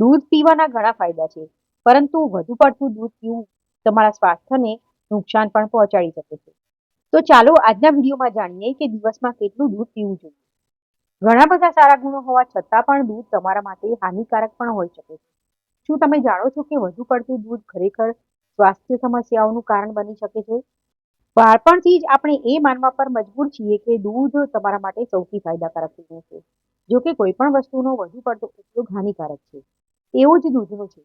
દૂધ પીવાના ઘણા ફાયદા છે, પરંતુ વધુ પડતું દૂધ પીવું તમારા સ્વાસ્થ્યને નુકસાન પણ પહોંચાડી શકે છે. તો ચાલો આજના વિડીયોમાં જાણીએ કે દિવસમાં કેટલું દૂધ પીવું જોઈએ. ઘણા બધા સારા ગુણો હોવા છતાં પણ દૂધ તમારા માટે હાનિકારક પણ હોઈ શકે છે. શું તમે જાણો છો કે વધુ પડતું દૂધ ખરેખર સ્વાસ્થ્ય સમસ્યાઓનું કારણ બની શકે છે? બાળપણથી જ આપણે એ માનવા પર મજબૂર છીએ કે દૂધ તમારા માટે સૌથી ફાયદાકારક પીણું છે જો કે કોઈ પણ વસ્તુનો વધુ પડતો ઉપયોગ હાનિકારક છે. એવું જ દૂધનું છે.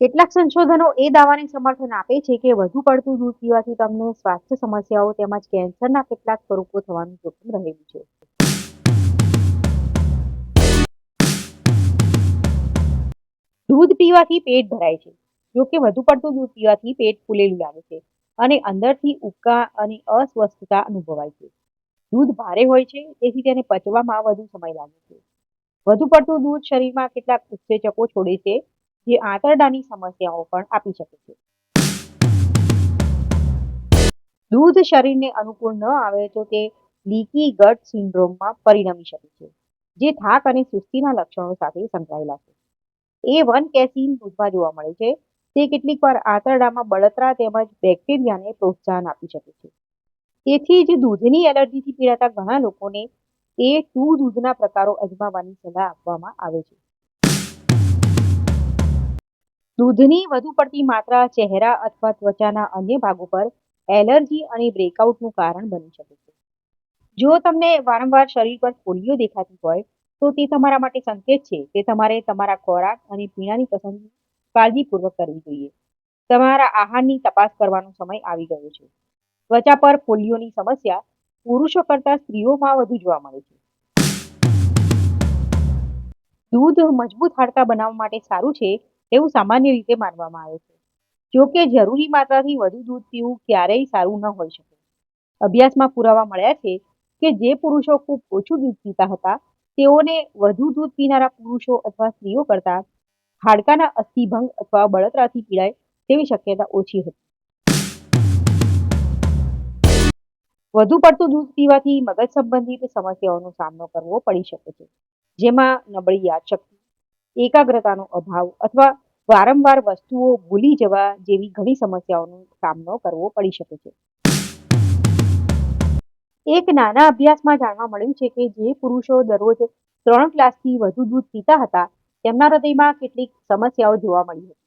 કેટલાક સંશોધનો એ દાવાને સમર્થન આપે છે કે વધુ પડતું દૂધ પીવાથી તમને સ્વાસ્થ્ય સમસ્યાઓ તેમજ કેન્સરના કેટલાક સ્વરૂપો થવાનું જોખમ રહેલું છે. દૂધ પીવાથી પેટ ભરાય છે. જો કે વધુ પડતું દૂધ પીવાથી પેટ ફૂલેલું લાગે છે અને અંદરથી ઉબકા અને અસ્વસ્થતા અનુભવાય છે. દૂધ ભારે હોય છે, તેથી તેને પચવામાં વધુ સમય લાગે છે. વધુ પડતું દૂધ શરીરમાં કેટલાક ઉત્સેચકો છોડે છે, જે આંતરડાની સમસ્યાઓ પણ આપી શકે છે. દૂધ શરીરને અનુકૂળ ન આવે તો તે લીકી ગટ સિન્ડ્રોમમાં પરિણમી શકે છે, જે થાક અને સુસ્તીના લક્ષણો સાથે સંકળાયેલા છે. એ વન કેસીન દૂધમાં જોવા મળે છે, તે કેટલીક વાર આંતરડામાં બળતરા તેમજ બેક્ટેરિયાને પ્રોત્સાહન આપી શકે છે. તેથી જ દૂધની એલર્જીથી પીડાતા ઘણા લોકોને એ ટુ દૂધના પ્રકારો અજમાવવાની સલાહ આપવામાં આવે છે. દૂધની વધુ પડતી માત્રા ચહેરા અથવા ત્વચાના અન્ય ભાગો પર એલર્જી અને બ્રેકઆઉટનું કારણ બની શકે છે. જો તમને વારંવાર શરીર પર ફોલ્લીઓ દેખાતી હોય, તો તે તમારા માટે સંકેત છે કે તમારે તમારા ખોરાક અને પીણાની પસંદગી કાળજીપૂર્વક કરવી જોઈએ. તમારા આહારની તપાસ કરવાનો સમય આવી ગયો છે. ત્વચા પર ફોલ્લીઓની સમસ્યા પુરુષો કરતાં સ્ત્રીઓમાં વધુ જોવા મળે છે. દૂધ મજબૂત હાડકાં બનાવવા માટે સારું છે એવું સામાન્ય રીતે માનવામાં આવે છે. જો જરૂરી માત્રાથી વધુ દૂધ પીવું ક્યારેય સારું ન હોઈ શકે. અભ્યાસમાં પુરાવા મળ્યા છે કે જે પુરુષો ખૂબ ઓછું દૂધ પીતા હતા, તેઓને વધુ દૂધ પીનારા પુરુષો અથવા સ્ત્રીઓ કરતાં હાડકાના અસ્થિભંગ અથવા બળતરાથી પીડાય તેવી શક્યતા ઓછી હતી. વધુ પડતું દૂધ પીવાથી મગજ સંબંધિત સમસ્યાઓનો સામનો કરવો પડી શકે છે. જેમાં નબળી યાદશક્તિ, એકાગ્રતાનો અભાવ અથવા વારંવાર વસ્તુઓ ભૂલી જવા જેવી ઘણી સમસ્યાઓનો સામનો કરવો પડી શકે છે. એક નાના અભ્યાસમાં જાણવા મળ્યું છે કે જે પુરુષો દરરોજ ત્રણ ગ્લાસથી વધુ દૂધ પીતા હતા, તેમના હૃદયમાં કેટલીક સમસ્યાઓ જોવા મળી હતી.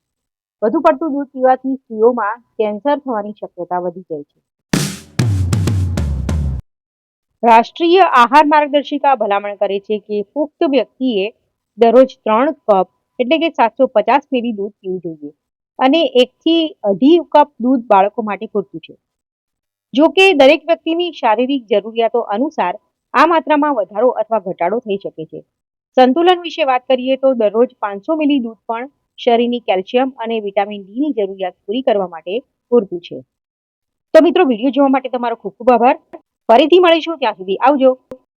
વધુ પડતું દૂધ પીવાથી સ્ત્રીઓમાં કેન્સર થવાની શક્યતા વધી જાય છે. રાષ્ટ્રીય આહાર માર્ગદર્શિકા ભલામણ કરે છે કે પુખ્ત વ્યક્તિએ દરરોજ ત્રણ કપ એટલે કે સાતસો પચાસ મિલી દૂધ પીવું જોઈએ અને એકથી અઢી કપ દૂધ બાળકો માટે પૂરતું છે. જો કે દરેક વ્યક્તિની શારીરિક જરૂરિયાતો અનુસાર આ માત્રામાં વધારો અથવા ઘટાડો થઈ શકે છે. સંતુલન વિશે વાત કરીએ તો દરરોજ પાંચસો મિલી દૂધ પણ શરીરની કેલ્શિયમ અને વિટામિન ડીની જરૂરિયાત પૂરી કરવા માટે પૂરતું છે. તો મિત્રો, વીડિયો જોવા માટે તમારો ખૂબ ખૂબ આભાર. ફરીથી મળીશું ત્યાં સુધી આવજો.